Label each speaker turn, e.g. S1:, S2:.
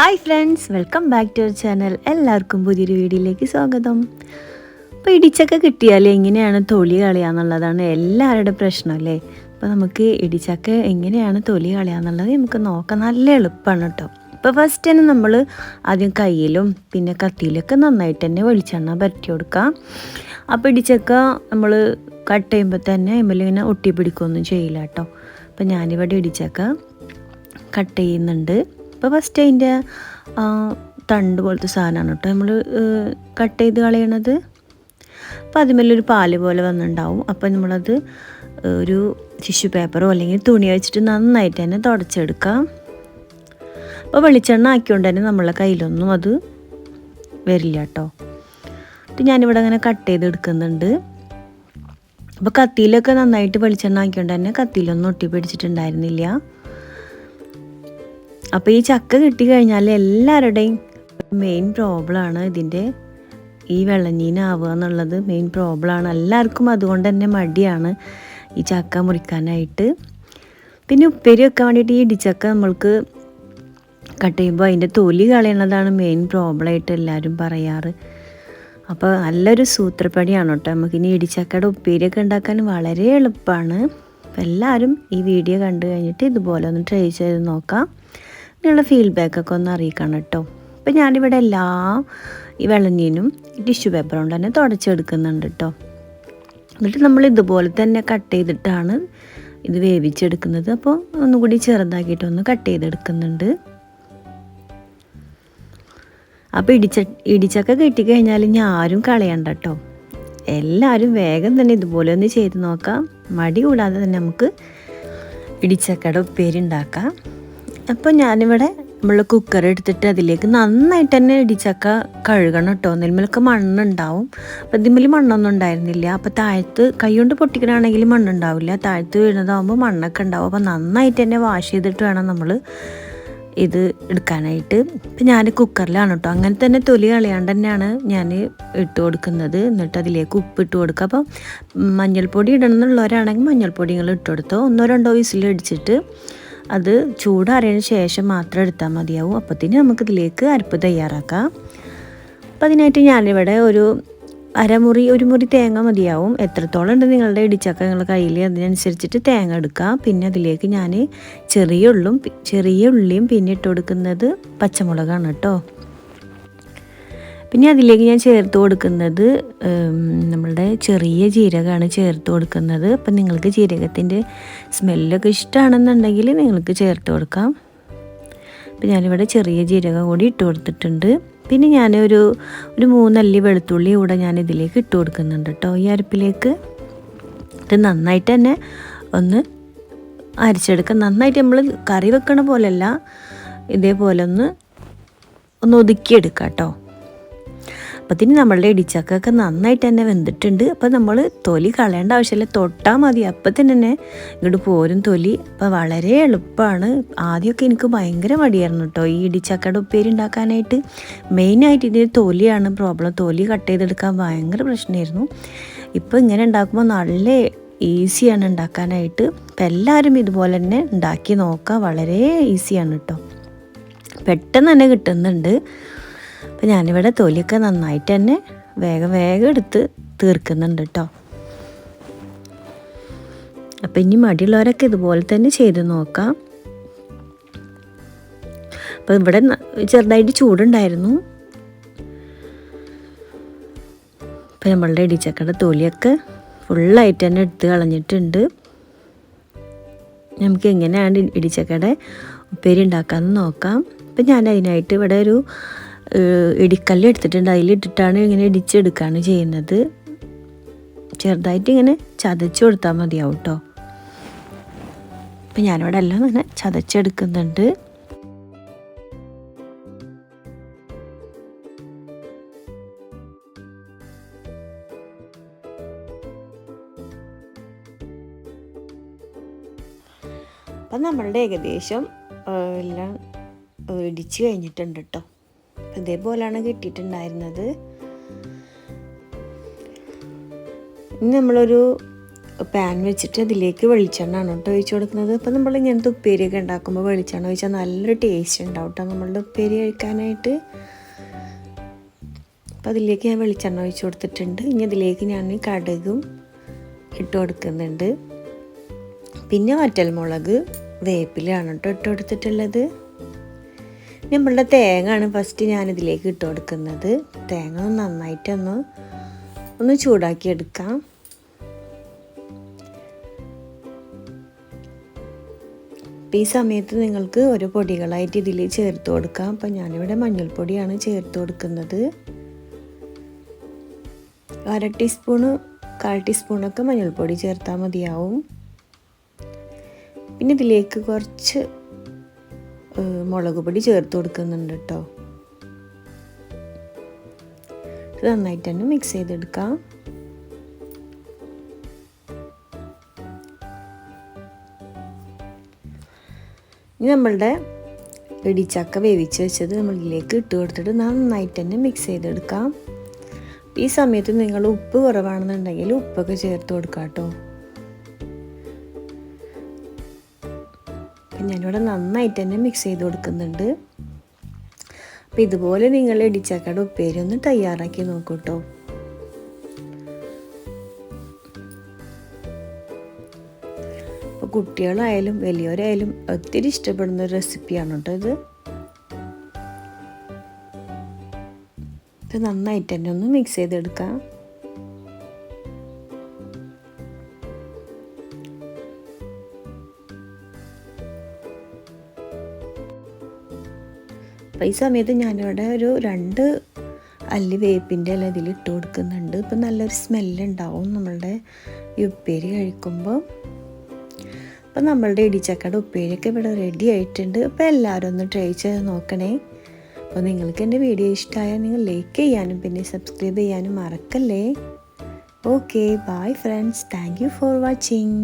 S1: Hi friends welcome back to our channel എല്ലാവർക്കും പുതിയൊരു വീഡിയോയിലേക്ക് സ്വാഗതം. അപ്പോൾ ഇടിച്ചക്ക കിട്ടിയാൽ എങ്ങനെയാണ് തൊലി കളയാന്നുള്ളതാണ് എല്ലാവരുടെ പ്രശ്നം അല്ലേ? അപ്പോൾ നമുക്ക് ഇടിച്ചക്ക എങ്ങനെയാണ് തൊലി കളയാന്നുള്ളത് നമുക്ക് നോക്കാം നല്ല എളുപ്പമാണ് കേട്ടോ. ഇപ്പോൾ ഫസ്റ്റ് തന്നെ നമ്മൾ ആദ്യം കയ്യിലും പിന്നെ കത്തിയിലൊക്കെ നന്നായിട്ട് തന്നെ വെളിച്ചെണ്ണ പരട്ടി കൊടുക്കാം അപ്പോൾ ഇടിച്ചക്ക നമ്മൾ കട്ട് ചെയ്യുമ്പോൾ തന്നെ ഇങ്ങനെ ഒട്ടി പിടിക്കുകയൊന്നും ചെയ്യില്ല കേട്ടോ. അപ്പോൾ ഞാനിവിടെ ഇടിച്ചക്ക കട്ട് ചെയ്യുന്നുണ്ട്. അപ്പോൾ ഫസ്റ്റ് അതിന്റെ തണ്ട് പോലത്തെ സാധനമാണ് കേട്ടോ നമ്മൾ കട്ട് ചെയ്ത് കളയണത്. അപ്പോൾ അതിന്മേലൊരു പാൽ പോലെ വന്നിട്ടുണ്ടാവും അപ്പോൾ നമ്മളത് ഒരു ടിഷ്യൂ പേപ്പറോ അല്ലെങ്കിൽ തുണി വെച്ചിട്ട് നന്നായിട്ട് തന്നെ തുടച്ചെടുക്കാം. അപ്പോൾ വെളിച്ചെണ്ണ ആക്കിക്കൊണ്ട് തന്നെ നമ്മളെ കയ്യിലൊന്നും അത് വരില്ല കേട്ടോ എന്നിട്ട് ഞാനിവിടെ അങ്ങനെ കട്ട് ചെയ്ത് എടുക്കുന്നുണ്ട്. അപ്പോൾ കത്തിയിലൊക്കെ നന്നായിട്ട് വെളിച്ചെണ്ണ ആക്കിക്കൊണ്ട് തന്നെ കത്തിയിലൊന്നും ഒട്ടി പിടിച്ചിട്ടുണ്ടായിരുന്നില്ല. അപ്പോൾ ഈ ചക്ക കിട്ടിക്കഴിഞ്ഞാൽ എല്ലാവരുടെയും മെയിൻ പ്രോബ്ലമാണ് ഇതിന്റെ ഈ വെള്ളഞ്ഞീനാവുക എന്നുള്ളത് മെയിൻ പ്രോബ്ലമാണ് എല്ലാവർക്കും അതുകൊണ്ട് തന്നെ മടിയാണ് ഈ ചക്ക മുറിക്കാനായിട്ട്. പിന്നെ ഉപ്പേരി വെക്കാൻ വേണ്ടിയിട്ട് ഈ ഇടിച്ചക്ക നമ്മൾക്ക് കട്ട് ചെയ്യുമ്പോൾ അതിന്റെ തൊലി കളയണതാണ് മെയിൻ പ്രോബ്ലമായിട്ട് എല്ലാവരും പറയാറ്. അപ്പോൾ നല്ലൊരു സൂത്രപ്പണിയാണ് കേട്ടോ. നമുക്കിനി ഇടിച്ചക്കയുടെ ഉപ്പേരിയൊക്കെ ഉണ്ടാക്കാൻ വളരെ എളുപ്പമാണ്. എല്ലാവരും ഈ വീഡിയോ കണ്ടു കഴിഞ്ഞിട്ട് ഇതുപോലെ ഒന്ന് ട്രൈ ചെയ്ത് നോക്കാം. നിങ്ങളുടെ ഫീഡ്ബാക്കൊക്കെ ഒന്ന് അറിയിക്കണം കേട്ടോ. അപ്പോൾ ഞാനിവിടെ എല്ലാ ഈ വെളഞ്ഞീനും ടിഷ്യൂ പേപ്പർ കൊണ്ട് തന്നെ തുടച്ചെടുക്കുന്നുണ്ട് കേട്ടോ. എന്നിട്ട് നമ്മൾ ഇതുപോലെ തന്നെ കട്ട് ചെയ്തിട്ടാണ് ഇത് വേവിച്ചെടുക്കുന്നത്. അപ്പോൾ ഒന്നുകൂടി ചെറുതാക്കിയിട്ടൊന്ന് കട്ട് ചെയ്തെടുക്കുന്നുണ്ട്. അപ്പോൾ ഇടിച്ച ഇടിച്ചക്ക കിട്ടിക്കഴിഞ്ഞാൽ ഞാൻ ആരും കളയണ്ട കേട്ടോ. എല്ലാവരും വേഗം തന്നെ ഇതുപോലെ ഒന്ന് ചെയ്ത് നോക്കാം. മടി കൂടാതെ തന്നെ നമുക്ക് ഇടിച്ചക്കയുടെ ഉപ്പേരി ഉണ്ടാക്കാം. അപ്പോൾ ഞാനിവിടെ നമ്മൾ കുക്കർ എടുത്തിട്ട് അതിലേക്ക് നന്നായിട്ട് തന്നെ ഇടിച്ചക്ക കഴുകണം കേട്ടോ നെൽമേലൊക്കെ മണ്ണുണ്ടാവും. അപ്പം ഇതിന്മേൽ മണ്ണൊന്നും ഉണ്ടായിരുന്നില്ല. അപ്പോൾ താഴത്ത് കൈ കൊണ്ട് പൊട്ടിക്കണമെങ്കിൽ മണ്ണുണ്ടാവില്ല. താഴത്ത് വീഴുന്നതാകുമ്പോൾ മണ്ണൊക്കെ ഉണ്ടാവും. അപ്പോൾ നന്നായിട്ട് തന്നെ വാഷ് ചെയ്തിട്ട് വേണം നമ്മൾ ഇത് എടുക്കാനായിട്ട്. ഇപ്പം ഞാൻ കുക്കറിലാണ് കേട്ടോ അങ്ങനെ തന്നെ തൊലി കളയാണ്ട് തന്നെയാണ് ഞാൻ ഇട്ട് കൊടുക്കുന്നത്. എന്നിട്ട് അതിലേക്ക് ഉപ്പ് ഇട്ട് കൊടുക്കുക. അപ്പം മഞ്ഞൾപ്പൊടി ഇടണം എന്നുള്ളവരാണെങ്കിൽ മഞ്ഞൾപ്പൊടി നിങ്ങൾ ഇട്ട് കൊടുത്തോ. ഒന്നോ രണ്ടോ വിസിൽ അടിച്ചിട്ട് അത് ചൂടാറിയതിന് ശേഷം മാത്രം എടുത്താൽ മതിയാവും. അപ്പത്തിന് നമുക്കിതിലേക്ക് അരപ്പ് തയ്യാറാക്കാം. അപ്പം അതിനായിട്ട് ഞാനിവിടെ ഒരു അരമുറി ഒരു മുറി തേങ്ങ മതിയാവും. എത്രത്തോളം ഉണ്ട് നിങ്ങളുടെ ഇടിച്ചക്ക നിങ്ങളുടെ കയ്യിൽ? അതിനനുസരിച്ചിട്ട് തേങ്ങ എടുക്കാം. പിന്നെ അതിലേക്ക് ഞാൻ ചെറിയ ഉള്ളും ചെറിയ ഉള്ളിയും പിന്നെ ഇട്ട് കൊടുക്കുന്നത് പച്ചമുളകാണ് കേട്ടോ. പിന്നെ അതിലേക്ക് ഞാൻ ചേർത്ത് കൊടുക്കുന്നത് നമ്മളുടെ ചെറിയ ജീരകമാണ് ചേർത്ത് കൊടുക്കുന്നത്. അപ്പം നിങ്ങൾക്ക് ജീരകത്തിന്റെ സ്മെല്ലൊക്കെ ഇഷ്ടമാണെന്നുണ്ടെങ്കിൽ നിങ്ങൾക്ക് ചേർത്ത് കൊടുക്കാം. അപ്പം ഞാനിവിടെ ചെറിയ ജീരകം കൂടി ഇട്ട് കൊടുത്തിട്ടുണ്ട്. പിന്നെ ഞാൻ ഒരു ഒരു മൂന്നല്ലി വെളുത്തുള്ളി കൂടെ ഞാൻ ഇതിലേക്ക് ഇട്ട് കൊടുക്കുന്നുണ്ട് കേട്ടോ ഈ അരപ്പിലേക്ക്. ഇത് നന്നായിട്ട് തന്നെ ഒന്ന് അരച്ചെടുക്കാം. നന്നായിട്ട് നമ്മൾ കറി വെക്കണ പോലെയല്ല ഇതേപോലെ ഒന്ന് ഒന്ന് ഒതുക്കിയെടുക്കാം കേട്ടോ. അപ്പത്തിന് നമ്മളുടെ ഇടിച്ചക്കൊക്കെ നന്നായിട്ട് തന്നെ വെന്തിട്ടുണ്ട്. അപ്പോൾ നമ്മൾ തൊലി കളയേണ്ട ആവശ്യമില്ല. തൊട്ടാൽ മതി. അപ്പത്തിന് തന്നെ ഇങ്ങോട്ട് പോരും തൊലി. അപ്പോൾ വളരെ എളുപ്പമാണ് ആദ്യമൊക്കെ എനിക്ക് ഭയങ്കര മടിയായിരുന്നു കേട്ടോ ഈ ഇടിച്ചക്കയുടെ ഉപ്പേരി ഉണ്ടാക്കാനായിട്ട്. മെയിനായിട്ട് ഇതിന്റെ തൊലിയാണ് പ്രോബ്ലം തൊലി കട്ട് ചെയ്തെടുക്കാൻ ഭയങ്കര പ്രശ്നമായിരുന്നു. ഇപ്പോൾ ഇങ്ങനെ ഉണ്ടാക്കുമ്പോൾ നല്ല ഈസിയാണ് ഉണ്ടാക്കാനായിട്ട്. അപ്പം എല്ലാവരും ഇതുപോലെ തന്നെ ഉണ്ടാക്കി നോക്കുക വളരെ ഈസിയാണ് കേട്ടോ പെട്ടെന്ന് തന്നെ കിട്ടുന്നുണ്ട്. അപ്പം ഞാനിവിടെ തൊലിയൊക്കെ നന്നായിട്ട് തന്നെ വേഗം വേഗം എടുത്ത് തീർക്കുന്നുണ്ട് കേട്ടോ അപ്പം ഇനി മടിയുള്ളവരൊക്കെ ഇതുപോലെ തന്നെ ചെയ്ത് നോക്കാം. അപ്പം ഇവിടെ ചെറുതായിട്ട് ചൂടുണ്ടായിരുന്നു. അപ്പം നമ്മളുടെ ഇടിച്ചക്കയുടെ തൊലിയൊക്കെ ഫുള്ളായിട്ട് തന്നെ എടുത്ത് കളഞ്ഞിട്ടുണ്ട്. നമുക്ക് എങ്ങനെയാണ് ഇടിച്ചക്കയുടെ ഉപ്പേരി ഉണ്ടാക്കാമെന്ന് നോക്കാം. അപ്പം ഞാൻ അതിനായിട്ട് ഇവിടെ ഒരു ഇടിക്കല്ല് എടുത്തിട്ടുണ്ട്. അതിലിട്ടിട്ടാണ് ഇങ്ങനെ ഇടിച്ചെടുക്കുകയാണ് ചെയ്യുന്നത്. ചെറുതായിട്ട് ഇങ്ങനെ ചതച്ച് കൊടുത്താൽ മതിയാവും കേട്ടോ അപ്പം ഞാനിവിടെ എല്ലാം ഇങ്ങനെ ചതച്ചെടുക്കുന്നുണ്ട്. അപ്പം നമ്മളുടെ ഏകദേശം എല്ലാം ഇടിച്ചു കഴിഞ്ഞിട്ടുണ്ട് കേട്ടോ ഇതേപോലെയാണ് കിട്ടിയിട്ടുണ്ടായിരുന്നത്. ഇനി നമ്മളൊരു പാൻ വെച്ചിട്ട് അതിലേക്ക് വെളിച്ചെണ്ണ ആണ് കേട്ടോ ഒഴിച്ചു കൊടുക്കുന്നത്. അപ്പോൾ നമ്മൾ ഇങ്ങനത്തെ ഉപ്പേരിയൊക്കെ ഉണ്ടാക്കുമ്പോൾ വെളിച്ചെണ്ണ ഒഴിച്ചാൽ നല്ലൊരു ടേസ്റ്റ് ഉണ്ടാവും കേട്ടോ. നമ്മളുടെ ഉപ്പേരി കഴിക്കാനായിട്ട്. അപ്പോൾ അതിലേക്ക് ഞാൻ വെളിച്ചെണ്ണ ഒഴിച്ചു കൊടുത്തിട്ടുണ്ട്. ഇനി അതിലേക്ക് ഞാൻ കടുകും ഇട്ട് കൊടുക്കുന്നുണ്ട്. പിന്നെ വറ്റൽമുളക് വേപ്പിലാണ് കേട്ടോ ഇട്ട് കൊടുത്തിട്ടുള്ളത്. നമ്മളുടെ തേങ്ങയാണ് ഫസ്റ്റ് ഞാനിതിലേക്ക് ഇട്ട് കൊടുക്കുന്നത്. തേങ്ങ നന്നായിട്ടൊന്ന് ഒന്ന് ചൂടാക്കി എടുക്കാം. ഈ സമയത്ത് നിങ്ങൾക്ക് ഓരോ പൊടികളായിട്ട് ഇതിൽ ചേർത്ത് കൊടുക്കാം. അപ്പം ഞാനിവിടെ മഞ്ഞൾപ്പൊടിയാണ് ചേർത്ത് കൊടുക്കുന്നത്. അര ടീസ്പൂണ് കാൽ ടീസ്പൂണൊക്കെ മഞ്ഞൾപ്പൊടി ചേർത്താൽ മതിയാവും. പിന്നെ ഇതിലേക്ക് കുറച്ച് മുളക് പൊടി ചേർത്ത് കൊടുക്കുന്നുണ്ട് കേട്ടോ ഇത് നന്നായിട്ട് തന്നെ മിക്സ് ചെയ്തെടുക്കാം. ഇനി നമ്മളുടെ ഇടിച്ചക്ക വേവിച്ച് വെച്ചത് നമ്മളിലേക്ക് ഇട്ട് കൊടുത്തിട്ട് നന്നായിട്ട് തന്നെ മിക്സ് ചെയ്തെടുക്കാം. ഈ സമയത്ത് നിങ്ങൾ ഉപ്പ് കുറവാണെന്നുണ്ടെങ്കിൽ ഉപ്പൊക്കെ ചേർത്ത് കൊടുക്കാം കേട്ടോ ഞാനിവിടെ നന്നായിട്ട് തന്നെ മിക്സ് ചെയ്ത് കൊടുക്കുന്നുണ്ട്. അപ്പോൾ ഇതുപോലെ നിങ്ങൾ ഇടിച്ചക്കയുടെ ഉപ്പേരി ഒന്ന് തയ്യാറാക്കി നോക്കൂ കേട്ടോ അപ്പോൾ കുട്ടികളായാലും വലിയവരായാലും ഒത്തിരി ഇഷ്ടപ്പെടുന്ന ഒരു റെസിപ്പിയാണ് കേട്ടോ ഇത്. ഇത് നന്നായിട്ട് തന്നെ ഒന്ന് മിക്സ് ചെയ്തെടുക്കാം. അപ്പോൾ ഈ സമയത്ത് ഞാനിവിടെ ഒരു രണ്ട് അല്ലി വേപ്പിന്റെ അല്ല ഇതിൽ ഇട്ട് കൊടുക്കുന്നുണ്ട്. ഇപ്പം നല്ലൊരു സ്മെല്ലുണ്ടാവും നമ്മളുടെ ഈ ഉപ്പേരി കഴിക്കുമ്പോൾ അപ്പം നമ്മളുടെ ഇടിച്ചക്കയുടെ ഉപ്പേരിയൊക്കെ ഇവിടെ റെഡി ആയിട്ടുണ്ട്. അപ്പോൾ എല്ലാവരും ഒന്ന് ട്രൈ ചെയ്ത് നോക്കണേ. അപ്പോൾ നിങ്ങൾക്ക് എന്റെ വീഡിയോ ഇഷ്ടമായാൽ നിങ്ങൾ ലൈക്ക് ചെയ്യാനും പിന്നെ സബ്സ്ക്രൈബ് ചെയ്യാനും മറക്കല്ലേ. Okay bye friends thank you for watching